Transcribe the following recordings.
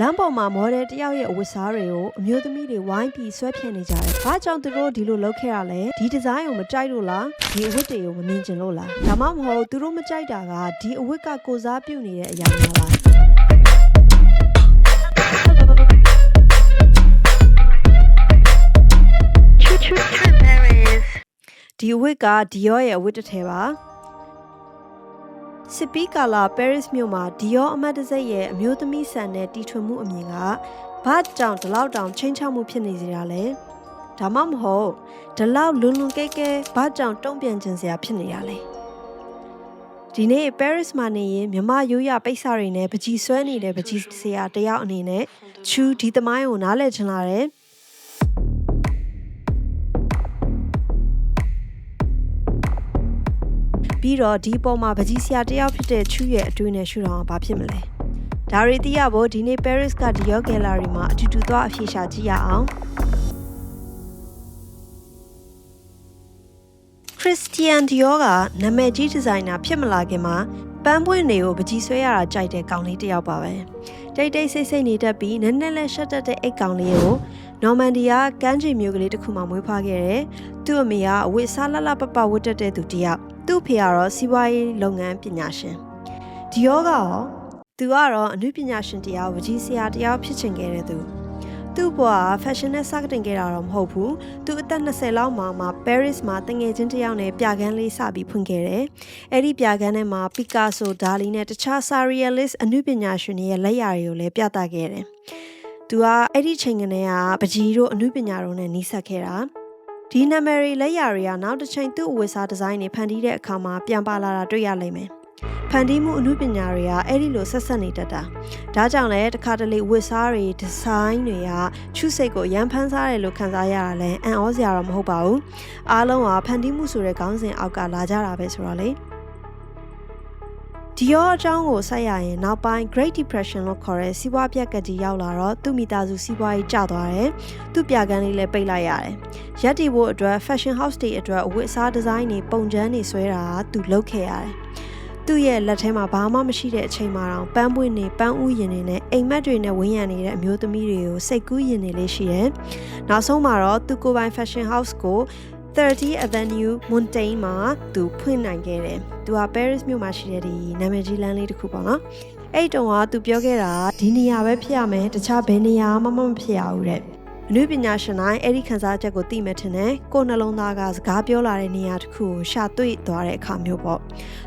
လမ်းပေါ်မှာမော်ဒယ်တယောက်ရဲ့အဝတ်စားတွေကိုအမျိုးသမီးတွေဝိုင်းပြီးဆွဲဖြန့်နေကြတယ်။ဘာကြောင့်သူတို့ဒီလိုလုပ်ခဲ့ရလဲ။ဒီဒီဇိုင်းကိုမကြိုက်လို့လား။ဒီအဝတ်တွေကိုမမြင်ချင်လို့လား။ဒါမှမဟုတ်သူတို့မကြိုက်တာကဒီအဝတ်ကကိုစားပြုနေတဲ့အရာများလား။ Choo choo choo Paris. ဒီအဝတ်ကဒီယောရဲ့အဝတ်တစ်ထည်ပါ စစ်ပီးကာလာပဲရစ်မြို့မှာဒီယောအမတ်တစိတ်ရဲ့အမျိုးသမီးဆန်တဲ့တီထွင်မှုအမြင်ကဘာကြောင့်ဒီလောက်တောင်ချင်းချောက်မှုဖြစ်နေစေတာလဲဒါမှမဟုတ်ဒီလောက်လွန်လွန်ကဲကဲဘာကြောင့်တုံ့ပြန်ခြင်းစရာဖြစ်နေရလဲဒီနေ့ပဲရစ်မှာနေရင်မြမရိုးရပိတ်စာတွေနဲ့ပကြီးဆွဲနေတဲ့ပကြီးဆရာတယောက်အနေနဲ့ချူဒီသမိုင်းကိုနားလည်ချင်လာတယ် ပြီးတော့ဒီပေါ်မှာပကြီးဆရာတယောက်ဖြစ်တဲ့ချူရဲ့အတွေ့နဲ့ရှုထောင်ကဘာဖြစ်မလဲဒါရီတီးရဖို့ဒီနေ့ Paris က Dior Gallery မှာအတူတူသွားအဖြေရှာကြည့်ရအောင် Christian Dior ကနာမည်ကြီးဒီဇိုင်နာဖြစ်မလာခင်မှာပန်းပွင့်တွေကိုပကြီးဆွဲရတာကြိုက်တဲ့ကောင်လေးတစ်ယောက်ပါပဲတိတ်တိတ်ဆိတ်ဆိတ်နေတတ်ပြီးနက်နက်လက်ရှက်တတ်တဲ့အိတ်ကောင်လေးကိုနော်မန်ဒီယာကမ်းခြေမြို့ကလေးတစ်ခုမှာမွေးဖွားခဲ့တယ်သူ့အမေကအဝတ်စားလလပပဝတ်တတ်တဲ့သူတစ်ယောက် သူ့ဖေကတော့စီးပွားရေးလုပ်ငန်းပညာရှင်ဒီယောကရောသူကတော့အနုပညာရှင်တရားဝကြီးဆရာတရားဖြစ်ချင်ခဲ့တဲ့သူသူ့ဘဝက fashion နဲ့စတင်ခဲ့တာတော့မဟုတ်ဘူးသူအသက်20လောက်မှာမှ Paris မှာတငယ်ချင်းတစ်ယောက်နဲ့ပြကန်းလေးစပြီးဖွင့်ခဲ့တယ်အဲ့ဒီပြကန်းထဲမှာ Picasso, Dali နဲ့တခြား surrealist အနုပညာရှင်တွေရဲ့လက်ရာတွေကိုလည်းပြသခဲ့တယ်သူကအဲ့ဒီချိန်ကနေကပကြီးတို့အနုပညာတို့နဲ့နှီးဆက်ခဲ့တာ ဒီနာမည်တွေလက်ရာတွေကနောက်တစ်ချိန်သူ့အဝတ်စားဒီဇိုင်းတွေဖန်တီးတဲ့အခါမှာပြန်ပါလာတာတွေ့ရလိမ့်မယ်။ဖန်တီးမှုအမှုပညာတွေကအဲ့ဒီလိုဆက်ဆက်နေတတ်တာ။ဒါကြောင့်လည်းတစ်ခါတလေဝတ်စားတွေဒီဇိုင်းတွေကချုစိတ်ကိုရမ်းဖန်းစားတယ်လို့ခံစားရတာလည်းအံ့ဩစရာတော့မဟုတ်ပါဘူး။အားလုံးကဖန်တီးမှုဆိုတဲ့ခေါင်းစဉ်အောက်ကလာကြတာပဲဆိုတော့လေ။ ဒီရောအကြောင်းကိုဆက်ရရင်နောက်ပိုင်း Great Depression လို့ခေါ်တဲ့စီးပွားပြက်ကကြီးရောက်လာတော့သူ့မိသားစုစီးပွားရေးကျသွားတယ်။သူ့ပြကန်းလေးလည်းပိတ်လိုက်ရတယ်။ရက်တီဖို့အတွက် fashion house တွေအတွက်အဝတ်အစားဒီဇိုင်းတွေပုံချမ်းတွေဆွဲတာကသူလုပ်ခဲ့ရတယ်။သူ့ရဲ့လက်ထဲမှာဘာမှမရှိတဲ့အချိန်မှာတော့ပန်းပွင့်နေပန်းဥယင်တွေနဲ့အိမ်မက်တွေနဲ့ဝန်းရံနေတဲ့အမျိုးသမီးတွေကိုစိတ်ကူးယင်နေလေးရှိတယ်။နောက်ဆုံးမှာတော့သူကိုယ်ပိုင် fashion house ကို 30 Avenue Montaigne မှာသူဖွင့်နိုင်ခဲ့တယ်။သူက Paris မြို့မှာရှိတဲ့ဒီနာမည်ကြီးလမ်းလေးတစ်ခုပေါ့နော်။အဲ့တုန်းကသူပြောခဲ့တာဒီနေရာပဲဖြစ်ရမယ်တခြားဘယ်နေရာမှမဖြစ်ရဘူးတဲ့အနုပညာရှင်တိုင်းအဲ့ဒီခန်းစားချက်ကိုသိမှထင်တယ်ကိုယ်နှလုံးသားကစကားပြောလာတဲ့နေရာတစ်ခုကိုရှာတွေ့သွားတဲ့အခါမျိုးပေါ့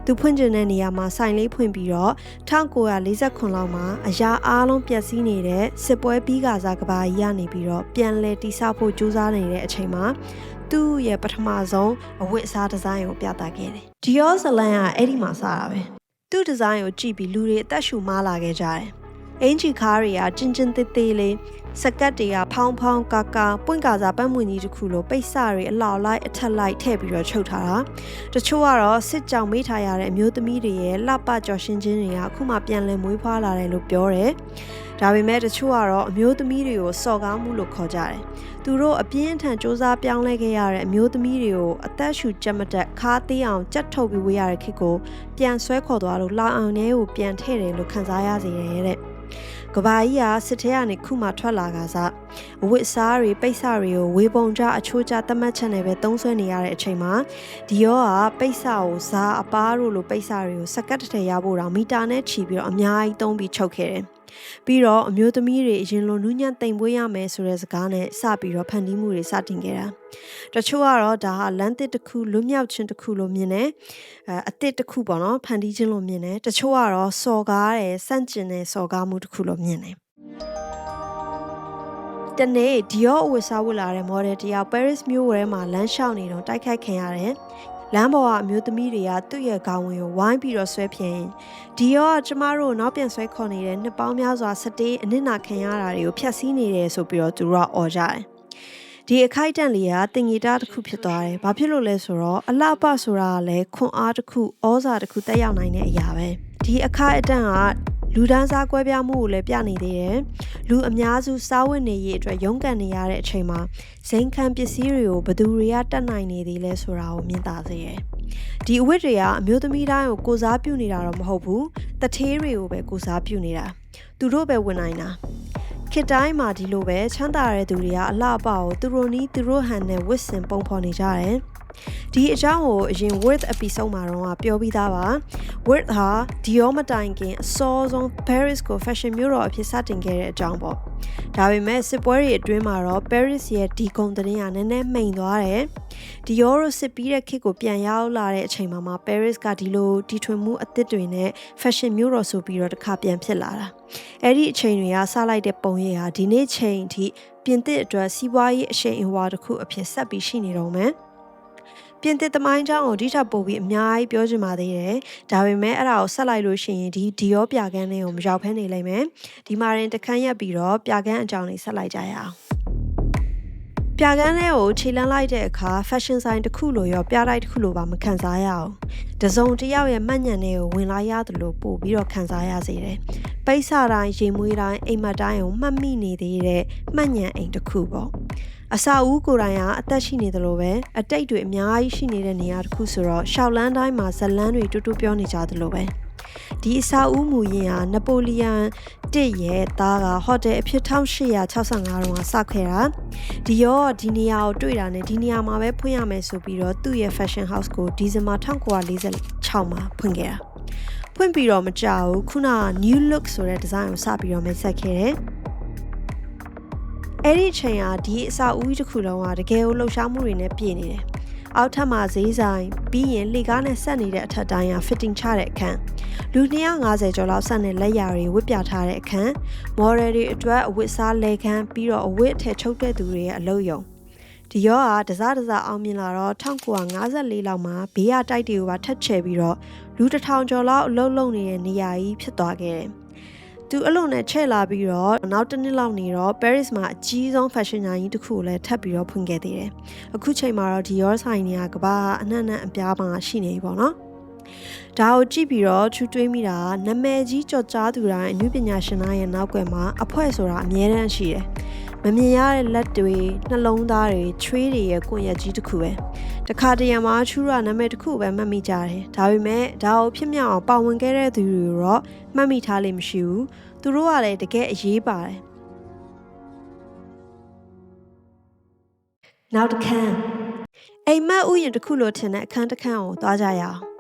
သူဖွင့်ကျင်တဲ့နေရာမှာဆိုင်လေးဖွင့်ပြီးတော့1949လောက်မှာအရာအားလုံးပျက်စီးနေတဲ့စစ်ပွဲပြီးကစားကဘာကြီးကနေပြီးတော့ပြန်လဲတိဆောက်ဖို့ကြိုးစားနေတဲ့အချိန်မှာ သူ့ရဲ့ပထမဆုံးအဝတ်အစားဒီဇိုင်းကိုပြသခဲ့တယ်။ Dior Salan ကအဲ့ဒီမှာစတာပဲ။သူ့ဒီဇိုင်းကိုကြည့်ပြီးလူတွေအသက်ရှူမားလာခဲ့ကြတယ်။အင်ဂျီကားတွေကကျင်းကျင်းသေးသေးလေးစကတ်တွေကဖောင်းဖောင်းကာကာပွင့်ကာစာပန်းမွင်ကြီးတစ်ခုလိုပိတ်စတွေအလောက်လိုက်အထက်လိုက်ထည့်ပြီးတော့ချုပ်ထားတာတချို့ကတော့စစ်ကြောင်မေးထားရတဲ့အမျိုးသမီးတွေရဲ့လှပကြော်ရှင်ချင်းတွေကအခုမှပြန်လည်မွေးဖွားလာတယ်လို့ပြောတယ် ဒါပေမဲ့တချို့ကတော့အမျိုးသမီးတွေကိုစော်ကားမှုလို့ခေါ်ကြတယ်သူတို့အပြင်းအထန်စ조사ပြောင်းလဲခဲ့ရတဲ့အမျိုးသမီးတွေကိုအသက်ရှူကြက်မတက်ခါသေးအောင်ကြက်ထုတ်ပြီးဝေးရတဲ့ခေတ်ကိုပြန်ဆွဲခေါ်သွားလို့လာအောင်ထဲကိုပြန်ထည့်တယ်လို့ခန်းစားရစေတယ်တဲ့ကဘာကြီးကစစ်ထဲကနေခုမှထွက်လာကစားအဝတ်စားတွေပိတ်စတွေကိုဝေပုံကြအချိုးကြသတ်မှတ်ချက်နဲ့ပဲသုံးဆွဲနေရတဲ့အချိန်မှာဒီရောကပိတ်စကိုဇာအပားတို့လိုပိတ်စတွေကိုစကတ်တစ်ထည်ရဖို့တော့မီတာနဲ့ချီပြီးတော့အများကြီးသုံးပြီးချုပ်ခဲ့တယ် ပြီးတော့အမျိုးသမီးတွေအရင်လိုနူးညံ့တိမ်ပွေးရမယ်ဆိုတဲ့စကားနဲ့စပြီးတော့ဖန်တီးမှုတွေစတင်ခဲ့တာတချို့ကတော့ဒါဟာလမ်းတစ်တစ်ခုလွတ်မြောက်ခြင်းတစ်ခုလို့မြင်တယ်အဲအစ်စ်တစ်ခုပေါ့နော်ဖန်တီးခြင်းလို့မြင်တယ်တချို့ကတော့စော်ကားတယ်စန့်ကျင်တဲ့စော်ကားမှုတစ်ခုလို့မြင်တယ်တနေ့ဒီရောအဝတ်စားဝတ်လာတဲ့ model တယောက် Paris မြို့ဝဲမှာလမ်းလျှောက်နေတော့တိုက်ခိုက်ခံရတယ် လမ်းပေါ်ကအမျိုးသမီးတွေကသူ့ရဲ့ခေါင်းဝင်ကိုဝိုင်းပြီးတော့ဆွဲဖြင်းဒီရောကကျမတို့နောက်ပြန်ဆွဲခေါ်နေတဲ့နှစ်ပေါင်းများစွာစတေးအနစ်နာခံရတာတွေကိုဖျက်ဆီးနေတယ်ဆိုပြီးတော့သူတို့ကអော်ကြတယ်ဒီအခိုက်အတန့်လေးကတင်ငီတာတစ်ခုဖြစ်သွားတယ်။ဘာဖြစ်လို့လဲဆိုတော့အလှပဆိုတာကလည်းခွန်အားတစ်ခု၊ဩဇာတစ်ခုတက်ရောက်နိုင်တဲ့အရာပဲ။ဒီအခိုက်အတန့်က လူဒန်းစားကွဲပြားမှုကိုလည်းပြနေသေးတယ်။လူအများစုစားဝတ်နေရေးအတွက်ရုန်းကန်နေရတဲ့အချိန်မှာဇိမ်ခံပစ္စည်းတွေကိုဘသူတွေကတတ်နိုင်နေသေးလဲဆိုတာကိုမြင်သာစေတယ်။ဒီအဝတ်တွေကအမျိုးသမီးတိုင်းကိုကိုစားပြုနေတာတော့မဟုတ်ဘူး။တထေးတွေကိုပဲကိုစားပြုနေတာ။သူတို့ပဲဝင်နိုင်တာ။ခေတ်တိုင်းမှာဒီလိုပဲချမ်းသာတဲ့သူတွေကအလှအပကိုသူတို့နီးသူတို့ဟန်နဲ့ဝစ်စင်ပုံဖော်နေကြတယ် ဒီအကြောင်းကိုအရင် worth episode မှာတော့ပြောပြီးသားပါ worth ဟာ Dior မတိုင်ခင်အစောဆုံး Paris ကို fashion မြို့တော်အဖြစ်စတင်ခဲ့တဲ့အကြောင်းပေါ့ဒါပေမဲ့စစ်ပွဲတွေအတွင်းမှာတော့ Paris ရဲ့ဒီကုံသတင်းကနည်းနည်းမှိန်သွားတယ် Dior တို့စစ်ပြီးတဲ့ခေတ်ကိုပြန်ရောက်လာတဲ့အချိန်မှာမှ Paris ကဒီလိုတီထွင်မှုအသစ်တွေနဲ့ fashion မြို့တော်ဆိုပြီးတော့တစ်ခါပြန်ဖြစ်လာတာအဲ့ဒီအချိန်တွေကစလိုက်တဲ့ပုံရိပ်ဟာဒီနေ့ချိန်အထိပြင်သစ်အတွက်စီးပွားရေးအရှိန်အဝါတစ်ခုအဖြစ်ဆက်ပြီးရှိနေတော့မယ် ပြင်သစ်သမိုင်းကြောင်းကိုဒီထပ်ပို့ပြီးအများကြီးပြောချင်ပါသေးတယ်။ဒါပေမဲ့အဲ့ဒါကိုဆက်လိုက်လို့ရှိရင်ဒီဒီရောပြကန်းလေးကိုမရောက်ဖဲနေလိမ့်မယ်။ဒီမှာရင်တခန်းရက်ပြီးတော့ပြကန်းအကြောင်းလေးဆက်လိုက်ကြရအောင်။ပြကန်းလေးကိုခြေလန်းလိုက်တဲ့အခါ fashion ဆိုင်တစ်ခုလိုရောပြတိုက်တစ်ခုလိုပါမခံစားရအောင်။တစုံတစ်ယောက်ရဲ့မှတ်ညံလေးကိုဝင်လာရသလိုပို့ပြီးတော့ခံစားရစေတယ်။ပိတ်စတိုင်းရေမွေးတိုင်းအိမ်မက်တိုင်းကိုမှတ်မိနေသေးတဲ့မှတ်ညံအိမ်တစ်ခုပေါ့။ အစာဦးကိုယ်တိုင်ကအသက်ရှိနေတယ်လို့ပဲအတိတ်တွေအများကြီးရှိနေတဲ့နေရာတစ်ခုဆိုတော့ရှောက်လန်းတိုင်းမှာဇလန်းတွေတူတူပြောနေကြတယ်လို့ပဲဒီအစာဦးမူရင်ဟာနပိုလီယန်တစ်ရဲ့သားကဟိုတယ်အဖြစ်1865တုန်းကစခဲ့တာဒီရောဒီနေရာကိုတွေ့တာနဲ့ဒီနေရာမှာပဲဖွင့်ရမယ်ဆိုပြီးတော့သူ့ရဲ့ fashion house ကိုဒီဇင်ဘာ1946မှာဖွင့်ခဲ့တာဖွင့်ပြီးတော့မကြောက်ဘူးခုနက new look ဆိုတဲ့ဒီဇိုင်းကိုစပြီးတော့မိတ်ဆက်ခဲ့တယ် အဲ့ဒီချိန်ဟာဒီအစာဦးကြီးတစ်ခုလုံးကတကယ်ကိုလှုပ်ရှားမှုတွေနဲ့ပြည့်နေတယ်။အောက်ထပ်မှာဈေးဆိုင်ပြီးရင်လေကားနဲ့ဆက်နေတဲ့အထက်တိုင်းက fitting ချတဲ့အခန်းလူ250ကျော်လောက်ဆက်နေလက်ရာတွေဝတ်ပြထားတဲ့အခန်း model တွေအတွက်အဝတ်စားလဲခန်းပြီးတော့အဝတ်အထည်ချုပ်တဲ့သူတွေရဲ့အလုပ်ယုံဒီရောကတစားတစားအောင်မြင်လာတော့1954လောက်မှာဘေးရတိုက်တွေကိုပါထက်ချဲပြီးတော့လူတစ်ထောင်ကျော်လောက်အလုပ်လုပ်နေတဲ့နေရာကြီးဖြစ်သွားခဲ့တယ်။ သူအလုံးနဲ့ချဲ့လာပြီးတော့နောက်တစ်နှစ်လောက်နေတော့ Paris မှာအကြီးဆုံး fashion ညာကြီးတစ်ခုကိုလည်းထပ်ပြီးတော့ဖွင့်ခဲ့သေးတယ်။အခုချိန်မှာတော့ Dior ဆိုင်တွေကကဘာအနှံ့နှံ့အပြားပါရှိနေပြီပေါ့နော်။ဒါကိုကြည့်ပြီးတော့ထူးတွေးမိတာနာမည်ကြီးကြော်ကြားသူတိုင်းအမှုပညာရှင်တိုင်းရဲ့နောက်ွယ်မှာအဖွဲဆိုတာအများတန်းရှိတယ်။မမြင်ရတဲ့လက်တွေနှလုံးသားတွေချွေးတွေရဲ့ကိုယ်ရက်ကြီးတစ်ခုပဲ တခါတရံမှာချူရနာမည်တစ်ခုပဲမှတ်မိကြတယ်ဒါပေမဲ့ဒါကိုဖြစ်မြောက်အောင်ပါဝင်ခဲ့တဲ့သူတွေတော့မှတ်မိထားလိမ့်မရှိဘူးသူတို့ကလည်းတကယ်အရေးပါတယ်နောက်တစ်ခန်းအိမ်မက်ဥယျာဉ်တစ်ခုလိုထင်တဲ့အခန်းတစ်ခန်းကိုသွားကြရအောင်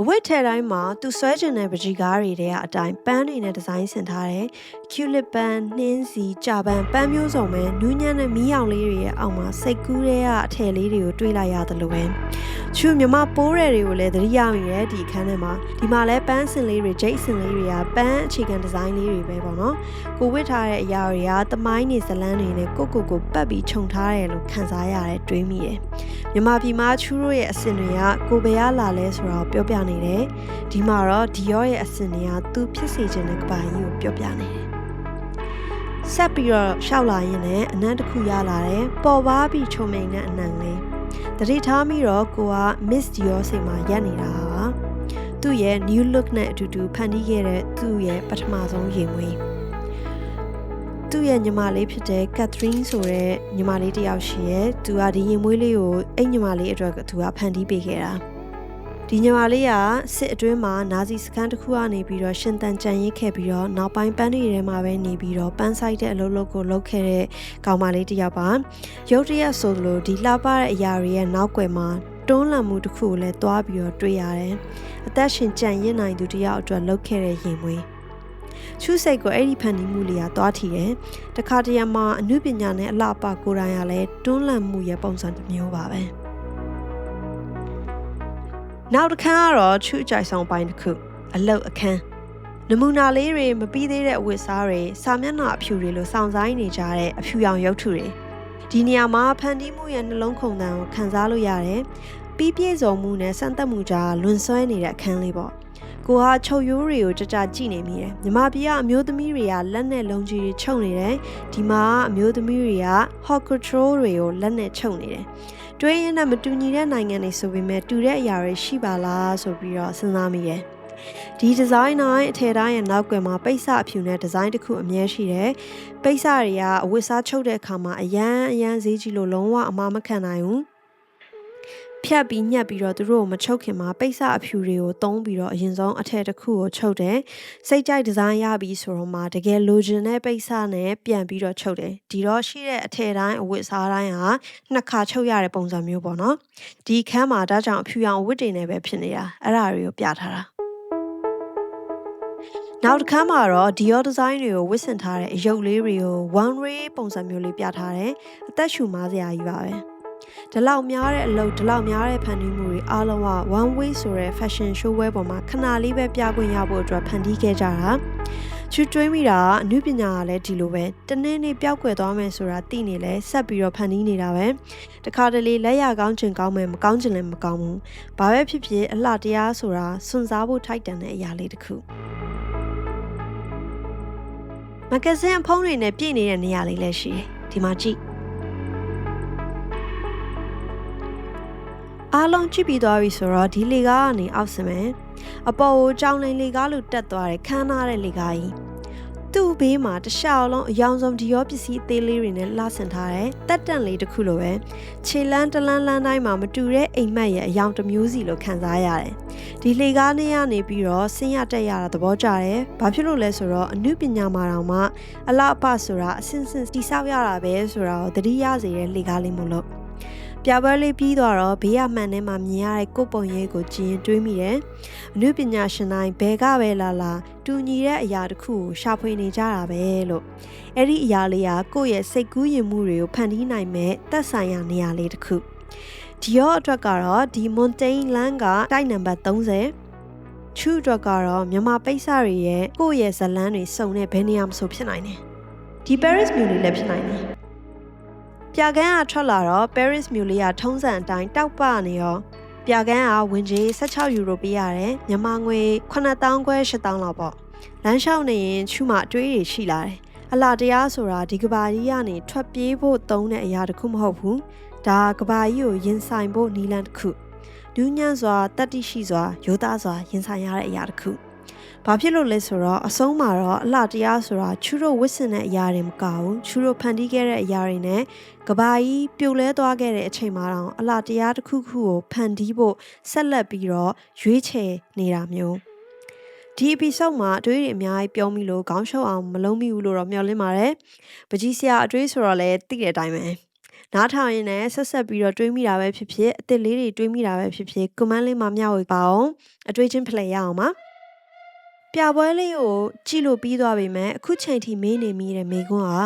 အဝတ်ထဲတိုင်းမှာသူဆွဲကျင်တဲ့ပကြီးကားတွေထဲကအတိုင်းပန်းတွေနဲ့ဒီဇိုင်းဆင်ထားတယ်။ကျူလစ်ပန်းနှင်းစီကြာပန်းပန်းမျိုးစုံပဲနူးညံ့တဲ့မီးရောင်လေးတွေရဲ့အောက်မှာစိတ်ကူးတွေကအထည်လေးတွေကိုတွေးလိုက်ရတယ်လို့ပဲ။ ချူမြမပိုးရတွေကိုလည်းသတိရမိရဲ့ဒီအခန်းထဲမှာဒီမှာလည်းပန်းစင်လေးတွေဂျိတ်စင်လေးတွေကပန်းအခြေခံဒီဇိုင်းလေးတွေပဲပေါ့နော်။ကိုဝတ်ထားတဲ့အရာတွေကသမိုင်းနေဇလန်းတွေနဲ့ကိုကိုကိုပတ်ပြီးခြုံထားတယ်လို့ခံစားရတဲ့တွေးမိတယ်။မြမပြည်မှာချူတို့ရဲ့အစင်တွေကကိုဘယ်ရလာလဲဆိုတာကိုပြောပြနေတယ်ဒီမှာတော့ဒီရောရဲ့အစင်တွေကသူဖြစ်စေခြင်းတဲ့ကဘာကြီးကိုပြောပြနေတယ်ဆက်ပြီးတော့ရှောက်လာရင်လည်းအနံ့တစ်ခုရလာတယ်ပေါ်ပါပြီးချုံမိန်တဲ့အနံ့လေး တတိထားပြီးတော့ကိုက Miss Dior စိတ်မှာရက်နေတာပါသူ့ရဲ့ new look နဲ့အတူတူဖန်တီးခဲ့တဲ့သူ့ရဲ့ပထမဆုံးရင်မွေးသူ့ရဲ့ညီမလေးဖြစ်တဲ့ Catherine ဆိုတဲ့ညီမလေးတယောက်ရှိရဲ့သူကဒီရင်မွေးလေးကိုအဲ့ညီမလေးအတွက်သူကဖန်တီးပေးခဲ့တာ ဒီညီမလေးကစစ်အတွင်းမှာနာဇီစခန်းတစ်ခုကနေပြီးတော့ရှင်တန်ကြံရစ်ခဲ့ပြီးတော့နောက်ပိုင်းပန်းတွေထဲမှာပဲနေပြီးတော့ပန်းဆိုင်တဲ့အလုပ်လုပ်ကိုလုပ်ခဲ့တဲ့ကောင်မလေးတစ်ယောက်ပါရုတ်တရက်ဆိုလို့ဒီလှပတဲ့အရာတွေရဲ့နောက်ွယ်မှာတွန်းလှန်မှုတစ်ခုကိုလည်းတွားပြီးတော့တွေ့ရတယ်အသက်ရှင်ကြံရစ်နိုင်သူတယောက်အတွက်လုပ်ခဲ့တဲ့ရင်မွေးချူးစိတ်ကိုအဲ့ဒီဖန်တီးမှုလေးကသွားထီတယ်တခါတရံမှာအမှုပညာနဲ့အလှပကိုယ်တိုင်ကလည်းတွန်းလှန်မှုရဲ့ပုံစံတစ်မျိုးပါပဲ။ နောက်တစ်ခန်းကတော့ချူအကြိုက်ဆုံးပိုင်းတစ်ခုအလုတ်အခန်းနမူနာလေးတွေမပြီးသေးတဲ့အဝတ်စားတွေစာမျက်နှာအဖြူတွေလိုစောင့်ဆိုင်နေကြတဲ့အဖြူရောင်ရုပ်ထုတွေဒီနေရာမှာဖန်တီးမှုရဲ့နှလုံးခုန်တန်ကိုခံစားလို့ရတယ်ပြီးပြည့်စုံမှုနဲ့စံသက်မှုကြားလွန်ဆွဲနေတဲ့အခန်းလေးပေါ့ကိုဟာချုပ်ရိုးတွေကိုကြကြကြည့်နေမိတယ်မြမပြည်ကအမျိုးသမီးတွေကလက်နဲ့လုံးကြီးတွေချုပ်နေတယ်ဒီမှာအမျိုးသမီးတွေက hot control တွေကိုလက်နဲ့ချုပ်နေတယ် တွေးရင်နဲ့မတူညီတဲ့နိုင်ငံတွေဆိုပေမဲ့တူတဲ့အရာတွေရှိပါလားဆိုပြီးတော့စဉ်းစားမိတယ်ဒီဒီဇိုင်းတိုင်းအထည်တိုင်းရဲ့နောက်ကွယ်မှာပိတ်စအဖြူနဲ့ဒီဇိုင်းတစ်ခုအမြဲရှိတယ်။ပိတ်စတွေကအဝတ်စားချုပ်တဲ့အခါမှာအရန်အရန်ဈေးကြီးလို့လုံးဝအမှားမခံနိုင်ဘူး။ ဖြတ်ပြီးညက်ပြီးတော့သူတို့ကိုမချုပ်ခင်မှာပိတ်စအဖြူတွေကိုတုံးပြီးတော့အရင်ဆုံးအထည်တစ်ခုကိုချုပ်တယ်စိတ်ကြိုက်ဒီဇိုင်းရပြီးဆိုတော့မှတကယ်လိုချင်တဲ့ပိတ်စနဲ့ပြန်ပြီးတော့ချုပ်တယ်ဒီတော့ရှိတဲ့အထည်တိုင်းအဝတ်အစားတိုင်းဟာနှစ်ခါချုပ်ရတဲ့ပုံစံမျိုးပေါ့နော်ဒီခန်းမှာဒါကြောင့်အဖြူရောင်အဝတ်တွေနဲ့ပဲဖြစ်နေတာအဲ့ဒါတွေကိုပြထားတာနောက်တစ်ခါမှာတော့ Dior design တွေကိုဝတ်ဆင်ထားတဲ့အယုတ်လေးတွေကို one way ပုံစံမျိုးလေးပြထားတယ်အသက်ရှူမားစရာကြီးပါပဲ ဒီလောက်များတဲ့အလုပ်ဒီလောက်များတဲ့ဖန်တီးမှုတွေအားလုံးက one way ဆိုတဲ့ fashion show ပွဲပေါ်မှာခဏလေးပဲပြခွင့်ရဖို့အတွက်ဖန်တီးခဲ့ကြတာချူတွေးမိတာကအမှုပညာကလည်းဒီလိုပဲတနေ့နေ့ပျောက်ကွယ်သွားမယ်ဆိုတာသိနေလဲဆက်ပြီးတော့ဖန်တီးနေတာပဲတခါတလေလက်ရကောင်းချင်ကောင်းမယ်မကောင်းချင်လည်းမကောင်းဘူးဘာပဲဖြစ်ဖြစ်အလှတရားဆိုတာစွန့်စားဖို့ထိုက်တန်တဲ့အရာလေးတစ်ခုမဂ္ဂဇင်းအဖုံးတွေနဲ့ပြည့်နေတဲ့နေရာလေးလည်းရှိတယ်ဒီမှာကြည့် အားလုံးကြည့်ပြီးသွားပြီဆိုတော့ဒီလေကားကနေအောက်စမယ်အပေါ်ကိုကြောင်လိန်လေကားလို့တက်သွားတယ်ခမ်းနားတဲ့လေကားကြီးသူ့ဘေးမှာတခြားလုံးအယောင်ဆုံးဒီရောပစ္စည်းအသေးလေးတွေနဲ့လှဆင်ထားတယ်တက်တန့်လေးတစ်ခုလိုပဲခြေလန်းတလန်းလန်းတိုင်းမှာမတူတဲ့အိမ်မက်ရဲ့အယောင်တစ်မျိုးစီလိုခံစားရတယ်ဒီလေကားနဲ့ရနေပြီးတော့ဆင်းရတက်ရတာသဘောကျတယ်ဘာဖြစ်လို့လဲဆိုတော့အမှုပညာမှာတောင်မှအလှအပဆိုတာအစင်စင်တိဆောက်ရတာပဲဆိုတာကိုသတိရစေတဲ့လေကားလေးမို့လို့ ပြပွဲလေးပြီးသွားတော့ဘေးရမှန်ထဲမှာမြင်ရတဲ့ကိုယ်ပုံရိပ်ကိုကြည့်ရင်တွေးမိတယ်။အနုပညာရှင်တိုင်းဘဲကပဲလာလာတူညီတဲ့အရာတစ်ခုကိုရှာဖွေနေကြတာပဲလို့အဲ့ဒီအရာလေးကကိုယ့်ရဲ့စိတ်ကူးယဉ်မှုတွေကိုဖန်တီးနိုင်မဲ့သက်ဆိုင်ရာနေရာလေးတစ်ခုဒီရောအတွက်ကတော့ဒီ Mountain Land ကတိုက်နံပါတ်30ချူအတွက်ကတော့မြန်မာပိတ်စတွေရဲ့ကိုယ့်ရဲ့ဇလန်းတွေစုံတဲ့ဘယ်နေရာမှဆိုဖြစ်နိုင်တယ်ဒီ Paris မြို့လေးလည်းဖြစ်နိုင်တယ် ပြကန်းကထွက်လာတော့ Paris မြို့လေးကထုံးစံအတိုင်းတောက်ပနေရောပြကန်းကဝင်ကြီး16ယူရိုပေးရတယ်မြန်မာငွေ9000ခွဲ8000လောက်ပေါ့လမ်းလျှောက်နေရင်ချူမအတွေးတွေရှိလာတယ်အလားတရားဆိုတာဒီကဘာကြီးကနေထွက်ပြေးဖို့သုံးတဲ့အရာတစ်ခုမဟုတ်ဘူးဒါကဘာကြီးကိုရင်ဆိုင်ဖို့နီလန်တစ်ခုဒူးညံ့စွာတတ္တိရှိစွာရိုးသားစွာရင်ဆိုင်ရတဲ့အရာတစ်ခု ဘာဖြစ်လို့လဲဆိုတော့အဆုံးမှာတော့အလှတရားဆိုတာချူတို့ဝစ်စင်တဲ့အရာတွေမကဘူးချူတို့ဖန်တီးခဲ့တဲ့အရာတွေနဲ့ကဘာကြီးပြိုလဲသွားခဲ့တဲ့အချိန်မှာတော့အလှတရားတစ်ခုခုကိုဖန်တီးဖို့ဆက်လက်ပြီးတော့ရွေးချယ်နေတာမျိုးဒီ episode မှာအတွေးတွေအများကြီးပြောမိလို့ခေါင်းရှုပ်အောင်မလုံးမိဘူးလို့တော့မျှော်လင့်ပါတယ်။ပကြီးဆရာအတွေးဆိုတော့လည်းသိတဲ့အတိုင်းပဲ။နားထောင်ရင်လည်းဆက်ဆက်ပြီးတော့တွေးမိတာပဲဖြစ်ဖြစ်အစ်စ်လေးတွေတွေးမိတာပဲဖြစ်ဖြစ် comment လေးမှာမျှဝေပါအောင်အတွေးချင်း play ရအောင်ပါ။ ပြပွဲလေးကိုကြည့်လို့ပြီးသွားပြီမဲ့အခုချိန်ထိမေးနေမိတဲ့မိကွန်းက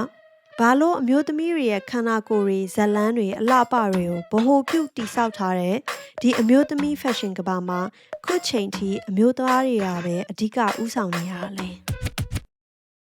ဘာလို့အမျိုးသမီးတွေရဲ့ခန္ဓာကိုယ်တွေဇက်လန်းတွေအလှပတွေကိုဗဟိုပြုတိဆောက်ထားတဲ့ဒီအမျိုးသမီး fashion ကဘာမှာခုချိန်ထိအမျိုးသားတွေကပဲအဓိကဥဆောင်နေရတာလဲ။